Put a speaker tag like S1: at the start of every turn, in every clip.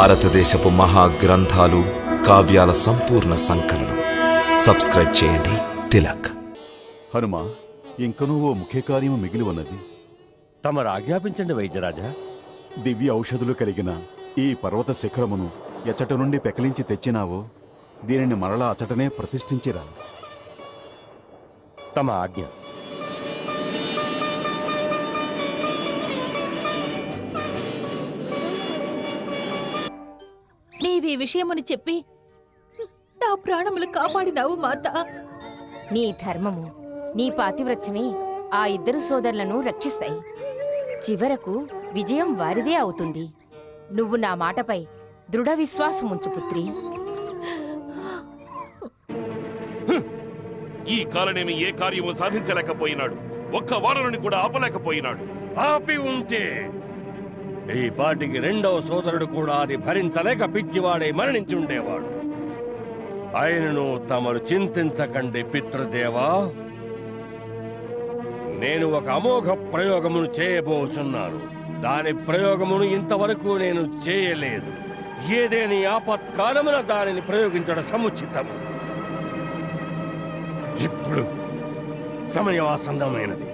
S1: భారతదేశపు మహా గ్రంథాలు కావ్యాల సంపూర్ణ సంకలనం. సబ్స్క్రైబ్ చేయండి. తిలక్.
S2: హనుమ ఇంకనూ ఓ ముఖ్య కార్యము మిగిలి ఉన్నది.
S3: తమరు ఆజ్ఞాపించండి వైద్యరాజా.
S2: దివ్య ఔషధులు కలిగిన ఈ పర్వత శిఖరమును ఎచ్చట నుండి పెకలించి తెచ్చినావో దీనిని మరలా అచటనే ప్రతిష్ఠించిరా.
S3: తమ ఆజ్ఞ.
S4: నీవీ విషయముని చెప్పి నా ప్రాణములు కాపాడినావు మాత.
S5: నీ ధర్మము నీ పాతివ్రత్యమే ఆ ఇద్దరు సోదరులను రక్షిస్తాయి. చివరకు విజయం వారిదే అవుతుంది. నువ్వు నా మాటపై దృఢ విశ్వాసముంచు పుత్రి
S6: ఈ కాలనేమి ఏ కార్యము సాధించలేకపోయినాడు. ఒక్క వానరుని కూడా ఆపలేకపోయినాడు.
S3: ఆపి ఉంటే ఈ పాటికి రెండవ సోదరుడు కూడా అది భరించలేక పిచ్చివాడై మరణించి ఉండేవాడు ఆయనను తమరు చింతించకండి పితృదేవా. నేను ఒక అమోఘ ప్రయోగమును చేయబోచున్నాను. దాని ప్రయోగమును ఇంతవరకు నేను చేయలేదు. ఏదేని ఆపత్కాలమున దానిని ప్రయోగించడం సముచితము. ఇప్పుడు సమయం ఆసన్నమైనది.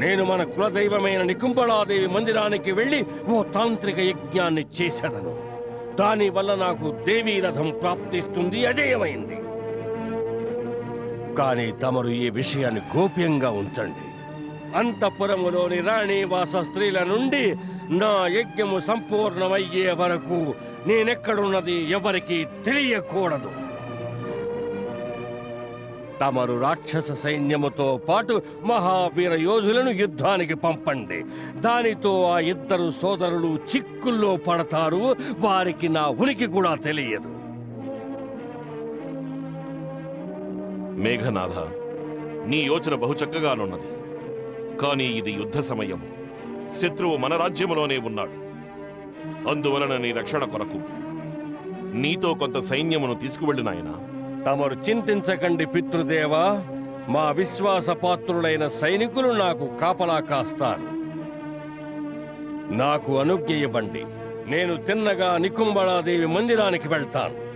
S3: నేను మన కులదైవమైన నికుంభళాదేవి మందిరానికి వెళ్ళి ఓ తాంత్రిక యజ్ఞాన్ని చేశాను దాని వల్ల నాకు దేవీ రథం ప్రాప్తిస్తుంది అజేయమైంది. కానీ తమరు ఈ విషయాన్ని గోప్యంగా ఉంచండి. అంతఃపురములోని రాణివాస స్త్రీల నుండి నా యజ్ఞము సంపూర్ణమయ్యే వరకు నేనెక్కడున్నది ఎవరికీ తెలియకూడదు. తమరు రాక్షస సైన్యముతో పాటు మహావీర యోధులను యుద్ధానికి పంపండి. దానితో ఆ ఇద్దరు సోదరులు చిక్కుల్లో పడతారు. వారికి నా ఉనికి కూడా తెలియదు.
S6: మేఘనాథ నీ యోచన బహు చక్కగానున్నది. కానీ ఇది యుద్ధ సమయము. శత్రువు మన రాజ్యములోనే ఉన్నాడు. అందువలన నీ రక్షణ కొరకు నీతో కొంత సైన్యమును తీసుకువెళ్ళినాయనా
S3: తమరు చింతించకండి పితృదేవా. మా విశ్వాసపాత్రులైన సైనికులు నాకు కాపలా కాస్తారు. నాకు అనుజ్ఞ ఇవ్వండి. నేను తిన్నగా నికుంబళాదేవి మందిరానికి వెళ్తాను.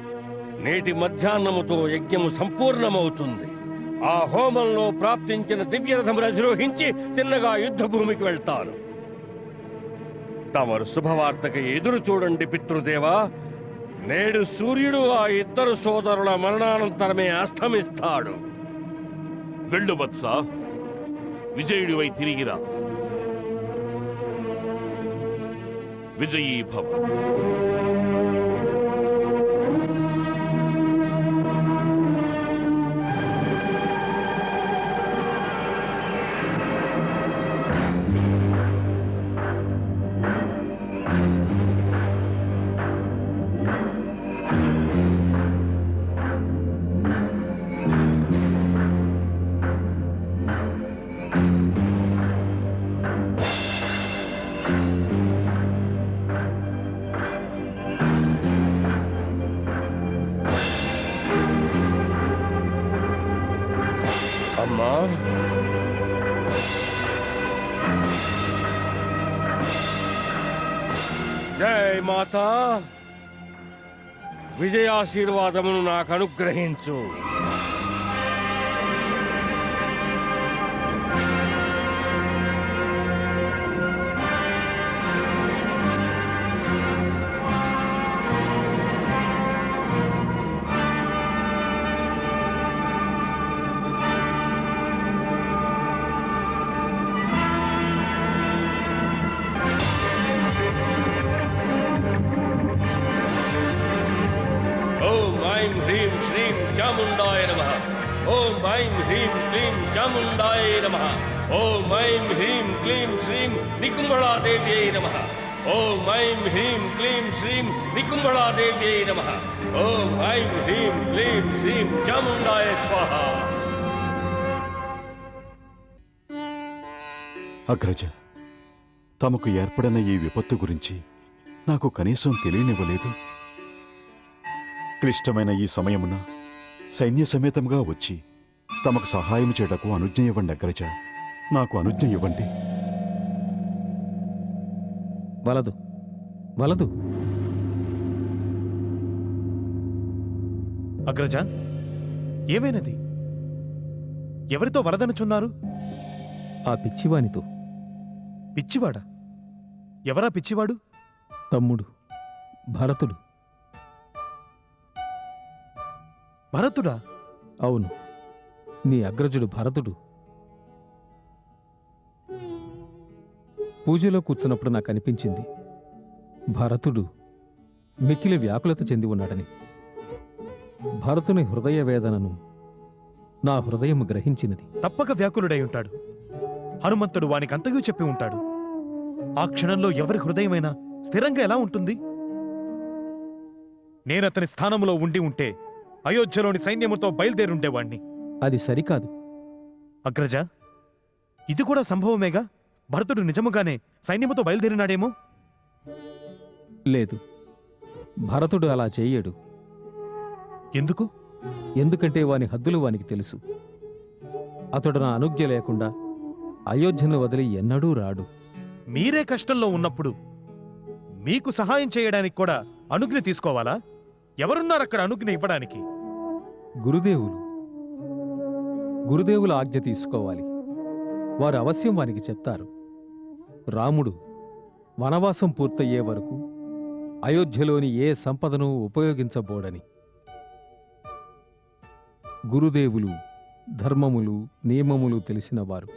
S3: నేటి మధ్యాహ్నముతో యజ్ఞము సంపూర్ణమవుతుంది. ఆ హోమంలో ప్రాప్తించిన దివ్యరథం అధిరోహించి తిన్నగా యుద్ధభూమికి వెళ్తాను. తమరు శుభవార్తకి ఎదురు చూడండి పితృదేవా. నేడు సూర్యుడు ఆ ఇద్దరు సోదరుల మరణానంతరమే అస్తమిస్తాడు.
S6: వెళ్ళు వత్స. విజయుడివై తిరిగిరా విజయీభవ.
S3: అమ్మా. జై మాతా. విజయాశీర్వాదమును నాకు అనుగ్రహించు శ్రీం చాముండాయ నమ ఓం ఐం హ్రీం క్లీం చాముండాయ నమ ఓం ఐం హ్రీం క్లీం శ్రీం నికుంభళాదేవ్యై నమ ఓం ఐం హ్రీం క్లీం శ్రీం నికుంభళాదేవ్యై నమ ఓం ఐం హ్రీం క్లీం శ్రీం చాముండాయ స్వాహ
S2: అగ్రజ తమకు ఏర్పడిన ఈ విపత్తు గురించి నాకు కనీసం తెలియనివ్వలేదు. క్లిష్టమైన ఈ సమయమున సైన్య సమేతంగా వచ్చి తమకు సహాయం చేయటకు అనుజ్ఞ ఇవ్వండి అగ్రజ. నాకు అనుజ్ఞ ఇవ్వండి.
S7: వలదు. వలదు. అగ్రజ ఏమైనది? ఎవరితో వలదనుచున్నారు
S8: ఆ పిచ్చివానితో.
S7: పిచ్చివాడా? ఎవరా పిచ్చివాడు?
S8: తమ్ముడు భరతుడు.
S7: భరతుడా?
S8: అవును. నీ అగ్రజుడు భరతుడు. పూజలో కూర్చున్నప్పుడు నాకు అనిపించింది భరతుడు మిక్కిలి వ్యాకులత చెంది ఉన్నాడని. భరతుని హృదయ వేదనను నా హృదయం గ్రహించినది.
S7: తప్పక వ్యాకులుడై ఉంటాడు. హనుమంతుడు వానికి అంతయూ చెప్పి ఉంటాడు. ఆ క్షణంలో ఎవరి హృదయమైనా స్థిరంగా ఎలా ఉంటుంది? నేనతని స్థానంలో ఉండి ఉంటే అయోధ్యలోని సైన్యముతో బయలుదేరుండేవాణ్ణి.
S8: అది సరికాదు.
S7: అగ్రజ ఇది కూడా సంభవమేగా? భరతుడు నిజముగానే సైన్యముతో బయలుదేరినాడేమో?
S8: లేదు. భరతుడు అలా చెయ్యడు
S7: ఎందుకు?
S8: ఎందుకంటే వాని హద్దులు వానికి తెలుసు. అతడు నా అనుజ్ఞ లేకుండా అయోధ్యను వదిలి ఎన్నడూ రాడు.
S7: మీరే కష్టంలో ఉన్నప్పుడు మీకు సహాయం చేయడానికి కూడా అనుజ్ఞ తీసుకోవాలా? ఎవరున్నారు అక్కడ అనుజ్ఞ ఇవ్వడానికి?
S8: గురుదేవులు. గురుదేవుల ఆజ్ఞ తీసుకోవాలి. వారు అవశ్యం వానికి చెప్తారు. రాముడు వనవాసం పూర్తయ్యే వరకు అయోధ్యలోని ఏ సంపదను ఉపయోగించబోడని. గురుదేవులు ధర్మములు నియమములు తెలిసినవారు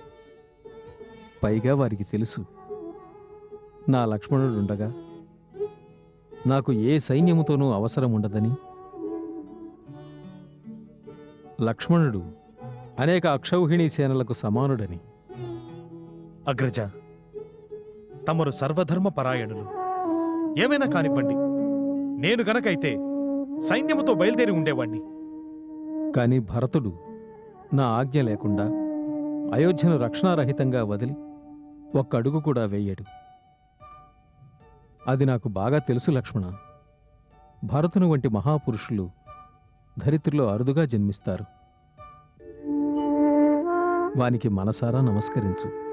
S8: పైగా వారికి తెలుసు. నా లక్ష్మణుడుండగా నాకు ఏ సైన్యముతోనూ అవసరం ఉండదని లక్ష్మణుడు అనేక అక్షౌహిణీ సేనలకు సమానుడని.
S7: అగ్రజ తమరు సర్వధర్మ పరాయణులు ఏమైనా కానివ్వండి. నేను గనకైతే సైన్యముతో బయలుదేరి ఉండేవాణ్ణి.
S8: కాని భరతుడు నా ఆజ్ఞ లేకుండా అయోధ్యను రక్షణారహితంగా వదిలి ఒక్క అడుగు కూడా వేయడు. అది నాకు బాగా తెలుసు లక్ష్మణ. భరతుని వంటి మహాపురుషులు ధరిత్రిలో అరుదుగా జన్మిస్తారు. వానికి మనసారా నమస్కరించు.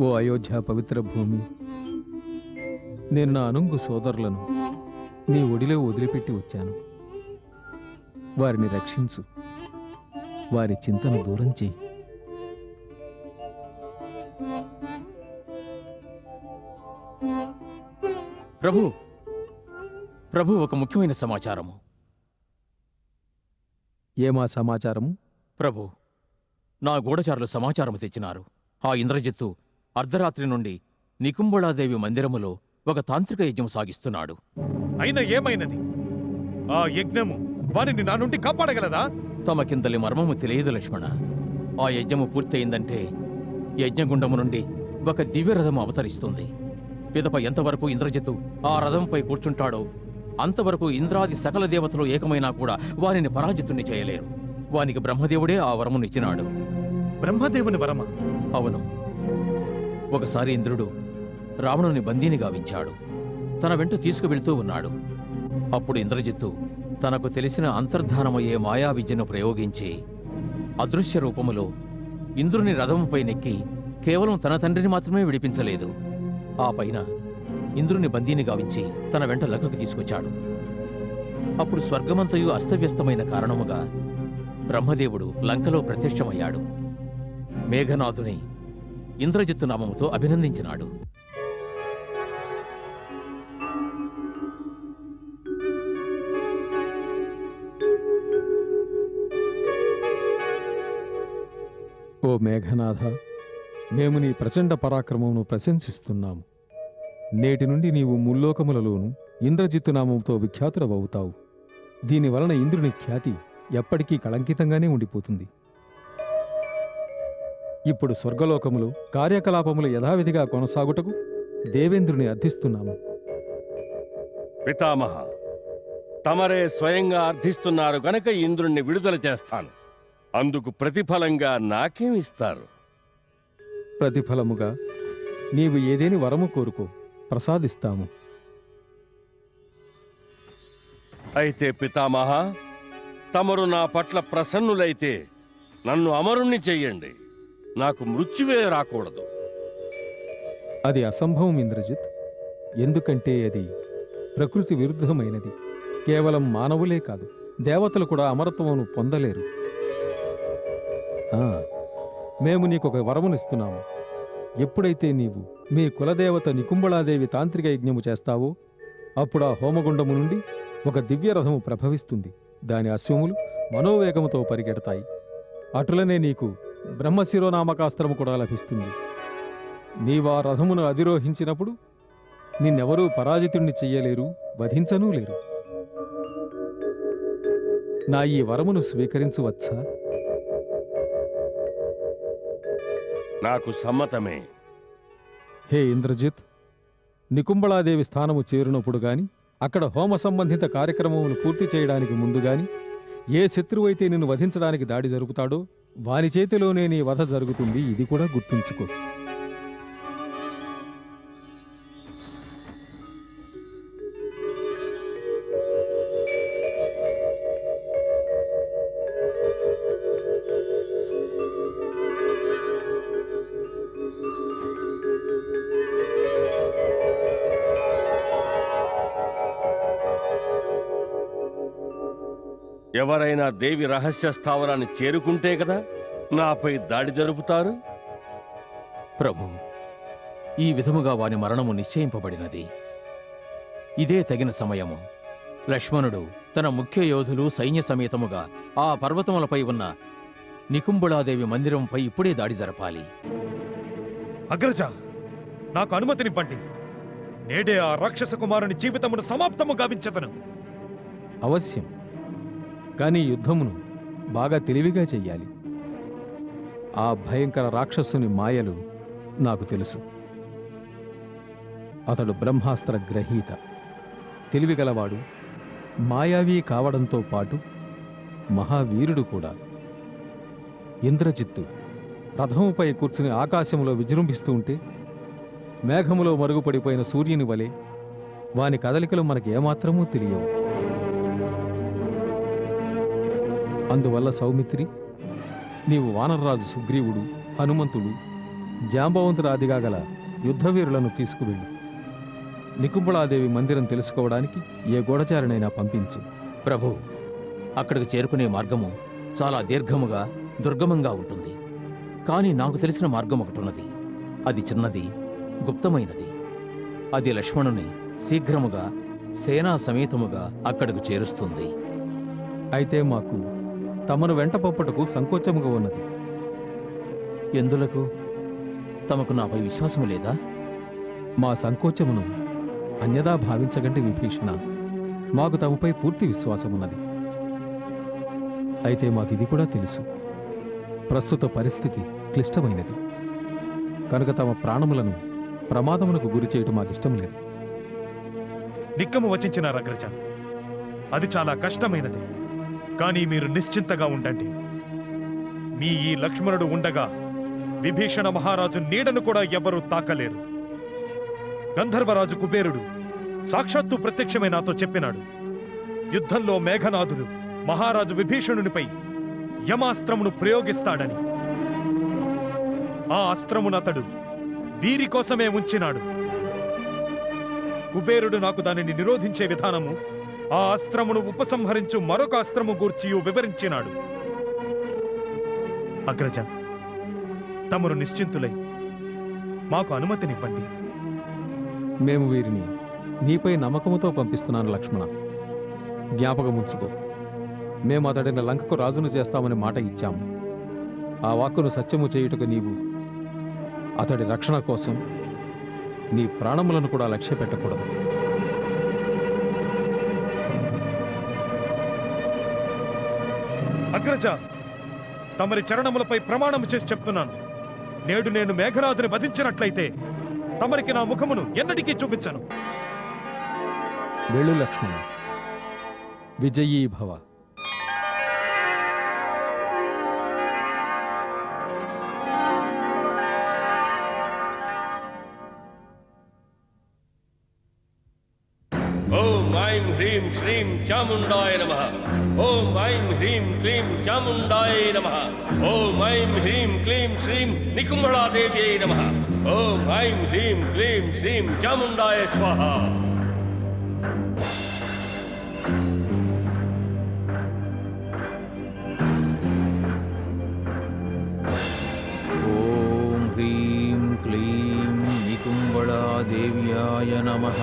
S8: ఓ అయోధ్య పవిత్ర భూమి. నేను నా అనుంగు సోదరులను నీ ఒడిలో వదిలిపెట్టి వచ్చాను. వారిని రక్షించు. వారి చింతను దూరం చేయి
S9: ప్రభు ప్రభు ఒక ముఖ్యమైన సమాచారము.
S8: ఏమా సమాచారము?
S9: ప్రభు నా గూఢచారులు సమాచారము తెచ్చినారు. ఆ ఇంద్రజిత్తు అర్ధరాత్రి నుండి నికుంబళాదేవి మందిరములో ఒక తాంత్రిక యజ్ఞం సాగిస్తున్నాడు.
S7: అయినా ఏమైనది? ఆ యజ్ఞము వారిని నా నుండి కాపాడగలదా?
S9: తమ కిందలి మర్మము తెలియదు లక్ష్మణ. ఆ యజ్ఞము పూర్తయిందంటే యజ్ఞగుండము నుండి ఒక దివ్యరథము అవతరిస్తుంది. పిదప ఎంతవరకు ఇంద్రజిత్తు ఆ రథంపై కూర్చుంటాడో అంతవరకు ఇంద్రాది సకల దేవతలు ఏకమైనా కూడా వారిని పరాజితుణ్ణి చేయలేరు. వానికి బ్రహ్మదేవుడే ఆ వరమునిచ్చినాడు
S7: బ్రహ్మదేవుని వరమ?
S9: అవును. ఒకసారి ఇంద్రుడు రావణుని బందీని గావించాడు. తన వెంట తీసుకువెళ్తూ ఉన్నాడు. అప్పుడు ఇంద్రజిత్తు తనకు తెలిసిన అంతర్ధానమయ్యే మాయా విద్యను ప్రయోగించి అదృశ్య రూపములో ఇంద్రుని రథముపై నెక్కి కేవలం తన తండ్రిని మాత్రమే విడిపించలేదు. ఆ పైన ఇంద్రుని బందీని గావించి తన వెంట లక్కకు తీసుకొచ్చాడు. అప్పుడు స్వర్గమంతయు అస్తవ్యస్తమైన కారణముగా బ్రహ్మదేవుడు లంకలో ప్రత్యక్షమయ్యాడు. మేఘనాథుని ఇంద్రజిత్తు నామముతో అభినందించినాడు.
S8: ఓ మేఘనాథ మేము నీ ప్రచండ పరాక్రమమును ప్రశంసిస్తున్నాము. నేటి నుండి నీవు ముల్లోకములలోను ఇంద్రజిత్తు నామంతో విఖ్యాతులవవుతావు. దీని వలన ఇంద్రుని ఖ్యాతి ఎప్పటికీ కళంకితంగానే ఉండిపోతుంది. ఇప్పుడు స్వర్గలోకములు కార్యకలాపములు యథావిధిగా కొనసాగుటకు దేవేంద్రుని అర్థిస్తున్నాము.
S3: పితామహ తమరే స్వయంగా అర్థిస్తున్నారు గనక ఇంద్రుణ్ణి విడుదల చేస్తాను. అందుకు ప్రతిఫలంగా నాకేమిస్తారు
S8: ప్రతిఫలముగా నీవు ఏదేని వరము కోరుకో ప్రసాదిస్తాము.
S3: అయితే పితామహ తమరు నా పట్ల ప్రసన్నులైతే నన్ను అమరుణ్ణి చెయ్యండి. నాకు మృత్యువే రాకూడదు.
S8: అది అసంభవం ఇంద్రజిత్. ఎందుకంటే అది ప్రకృతి విరుద్ధమైనది. కేవలం మానవులే కాదు దేవతలు కూడా అమరత్వమును పొందలేరు. మేము నీకొక వరమునిస్తున్నాము ఎప్పుడైతే నీవు మీ కులదేవత నికుంబళాదేవి తాంత్రిక యజ్ఞము చేస్తావో అప్పుడు ఆ హోమగుండము నుండి ఒక దివ్యరథము ప్రభవిస్తుంది. దాని అశ్వములు మనోవేగముతో పరిగెడతాయి. అటులనే నీకు బ్రహ్మశిరోనామకాస్త్రము కూడా లభిస్తుంది. నీవా రథమును అధిరోహించినప్పుడు నిన్నెవరూ పరాజితుణ్ణి చెయ్యలేరు వధించనూ లేరు. నా ఈ వరమును స్వీకరించవచ్చా?
S3: నాకు సమ్మతమే.
S8: హే ఇంద్రజిత్ నికుంబళాదేవి స్థానము చేరినప్పుడు గాని అక్కడ హోమ సంబంధిత కార్యక్రమమును పూర్తి చేయడానికి ముందు గాని ఏ శత్రువైతే నిన్ను వధించడానికి దాడి జరుపుతాడో వారి చేతిలోనే నీ వధ జరుగుతుంది ఇది కూడా గుర్తుంచుకో.
S3: ఎవరైనా దేవి రహస్య స్థావరాన్ని చేరుకుంటే కదా నాపై దాడి జరుపుతారు?
S9: ప్రభు ఈ విధముగా వాని మరణము నిశ్చయింపబడినది. ఇదే తగిన సమయము. లక్ష్మణుడు తన ముఖ్య యోధులు సైన్య సమేతముగా ఆ పర్వతములపై ఉన్న నికుంబుళాదేవి మందిరంపై ఇప్పుడే దాడి జరపాలి.
S7: అగ్రజ నాకు అనుమతినివ్వండి. నేడే ఆ రాక్షస కుమారుని జీవితమును సమాప్తము గావించదను.
S8: అవశ్యం. కానీ యుద్ధమును బాగా తెలివిగా చెయ్యాలి. ఆ భయంకర రాక్షసుని మాయలు నాకు తెలుసు. అతడు బ్రహ్మాస్త్ర గ్రహీత. తెలివిగలవాడు మాయావి కావడంతో పాటు మహావీరుడు కూడా. ఇంద్రజిత్తు రథముపై కూర్చుని ఆకాశంలో విజృంభిస్తూ ఉంటే మేఘములో మరుగుపడిపోయిన సూర్యుని వలె వాని కదలికలు మనకేమాత్రమూ తెలియవు. అందువల్ల సౌమిత్రి నీవు వానరరాజు సుగ్రీవుడు హనుమంతుడు జాంబవంతురాదిగా గల యుద్ధవీరులను తీసుకువెళ్ళు. నికుంబళాదేవి మందిరం తెలుసుకోవడానికి ఏ గూఢచారినైనా పంపించు.
S9: ప్రభు అక్కడికి చేరుకునే మార్గము చాలా దీర్ఘముగా దుర్గమంగా ఉంటుంది. కానీ నాకు తెలిసిన మార్గం ఒకటి ఉన్నది అది చిన్నది గుప్తమైనది. అది లక్ష్మణుని శీఘ్రముగా సేనా సమేతముగా అక్కడకు చేరుస్తుంది.
S8: అయితే మాకు తమను వెంట పంపటకు సంకోచముగా ఉన్నది.
S9: ఎందులకు? తమకు నాపై విశ్వాసము లేదా?
S8: మా సంకోచమును అన్యదా భావించగంటి విభీషణ. మాకు తమపై పూర్తి విశ్వాసమున్నది. అయితే మాకిది కూడా తెలుసు. ప్రస్తుత పరిస్థితి క్లిష్టమైనది. కనుక తమ ప్రాణములను ప్రమాదమునకు గురి చేయటం మాకిష్టం లేదు.
S7: నిక్కము వచించినారు అగ్రజ అది చాలా కష్టమైనది. కానీ మీరు నిశ్చింతగా ఉండండి. మీ ఈ లక్ష్మణుడు ఉండగా విభీషణ మహారాజు నీడను కూడా ఎవ్వరూ తాకలేరు. గంధర్వరాజు కుబేరుడు సాక్షాత్తు ప్రత్యక్షమే నాతో చెప్పినాడు. యుద్ధంలో మేఘనాథుడు మహారాజు విభీషణునిపై యమాస్త్రమును ప్రయోగిస్తాడని. ఆ అస్త్రమునతడు వీరి కోసమే ఉంచినాడు. కుబేరుడు నాకు దానిని నిరోధించే విధానము ఆ అస్త్రమును ఉపసంహరించు మరొక అస్త్రము గూర్చియు వివరించినాడు. అగ్రజ తమరు నిశ్చింతులై మాకు అనుమతినివ్వండి.
S8: మేము వీరిని నీపై నమ్మకముతో పంపిస్తున్నాను లక్ష్మణ. జ్ఞాపకముంచుకో మేము అతడిని లంకకు రాజును చేస్తామని మాట ఇచ్చాము. ఆ వాక్కును సత్యము చేయుటకు నీవు అతడి రక్షణ కోసం నీ ప్రాణములను కూడా లక్ష్య పెట్టకూడదు
S7: అగ్రజ తమరి చరణములపై ప్రమాణం చేసి చెప్తున్నాను. నేడు నేను మేఘరాజుని వధించినట్లయితే తమరికి నా ముఖమును ఎన్నటికీ చూపించను.
S8: వెళ్ళు లక్ష్మణ. విజయీభవ. ఓం ఐం హ్రీం
S3: శ్రీం చాముండాయ నమః. ॐ ऐं ह्रीं क्लीं चामुण्डाय नमः। ॐ ऐं ह्रीं क्लीं श्रीं निकुम्भलादेव्यै नमः। ॐ ऐं ह्रीं क्लीं श्रीं चामुण्डाय स्वाहा।
S9: ॐ ह्रीं क्लीं निकुम्बादेव्याय नमः।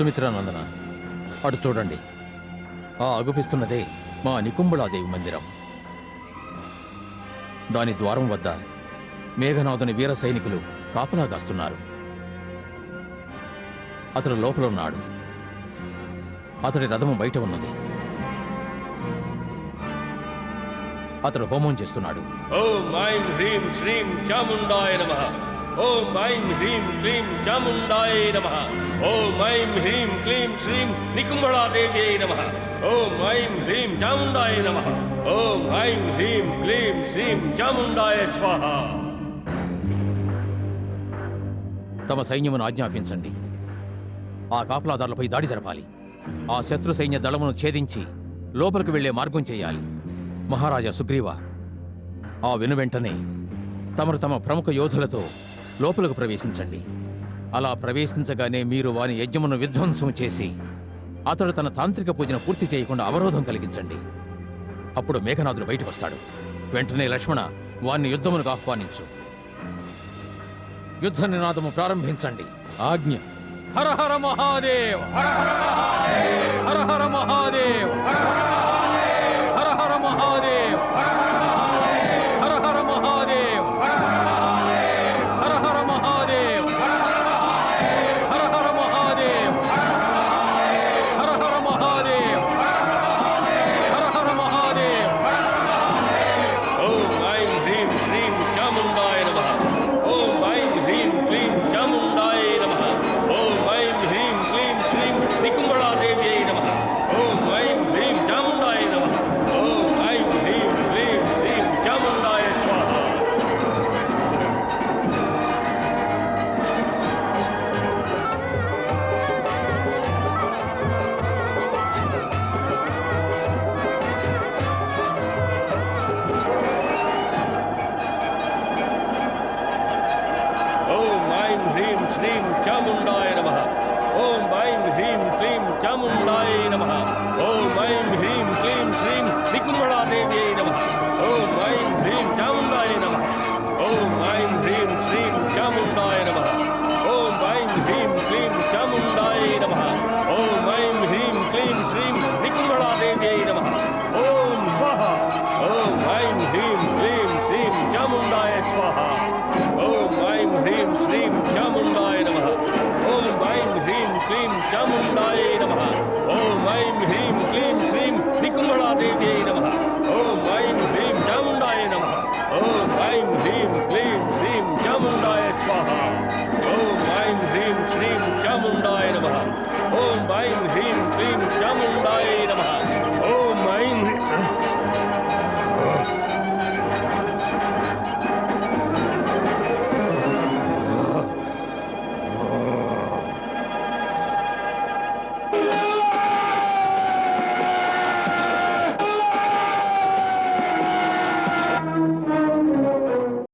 S9: సుమిత్రానందన అటు చూడండి. ఆ అగుపిస్తున్నదే మా నికుంబళాదేవి మందిరం. దాని ద్వారం వద్ద మేఘనాథుని వీర సైనికులు కాపలా కాస్తున్నారు. అతడు లోపల ఉన్నాడు. అతడి రథము బయట ఉన్నది. అతడు హోమం చేస్తున్నాడు.
S3: ఓం ఐం హ్రీం శ్రీం చాముండాయ నమః. ఓం ఐం హ్రీం క్లీం చాముండాయ నమ. ఓం ఐం హ్రీం క్లీం శ్రీం నికుంభళాదేవ్యై నమ. ఓం ఐం హ్రీం చాముండాయ నమ. ఓం ఐం హ్రీం క్లీం శ్రీం చాముండాయ స్వాహ.
S9: తమ సైన్యమును ఆజ్ఞాపించండి. ఆ కాపలాదారులపై దాడి జరపాలి. ఆ శత్రు సైన్య దళమును ఛేదించి లోపలికి వెళ్ళే మార్గం చేయాలి. మహారాజా సుగ్రీవ ఆ వెనువెంటనే తమరు తమ ప్రముఖ యోధులతో లోపలకు ప్రవేశించండి. అలా ప్రవేశించగానే మీరు వాని యజ్ఞమును విధ్వంసం చేసి అతడు తన తాంత్రిక పూజను పూర్తి చేయకుండా అవరోధం కలిగించండి. అప్పుడు మేఘనాథుడు బయటకు వస్తాడు వెంటనే లక్ష్మణ వాణ్ణి యుద్ధమునకు ఆహ్వానించు. యుద్ధ నినాదము ప్రారంభించండి.
S8: ఆజ్ఞ. హర హర మహాదేవ్. హర హర మహాదేవ్. హర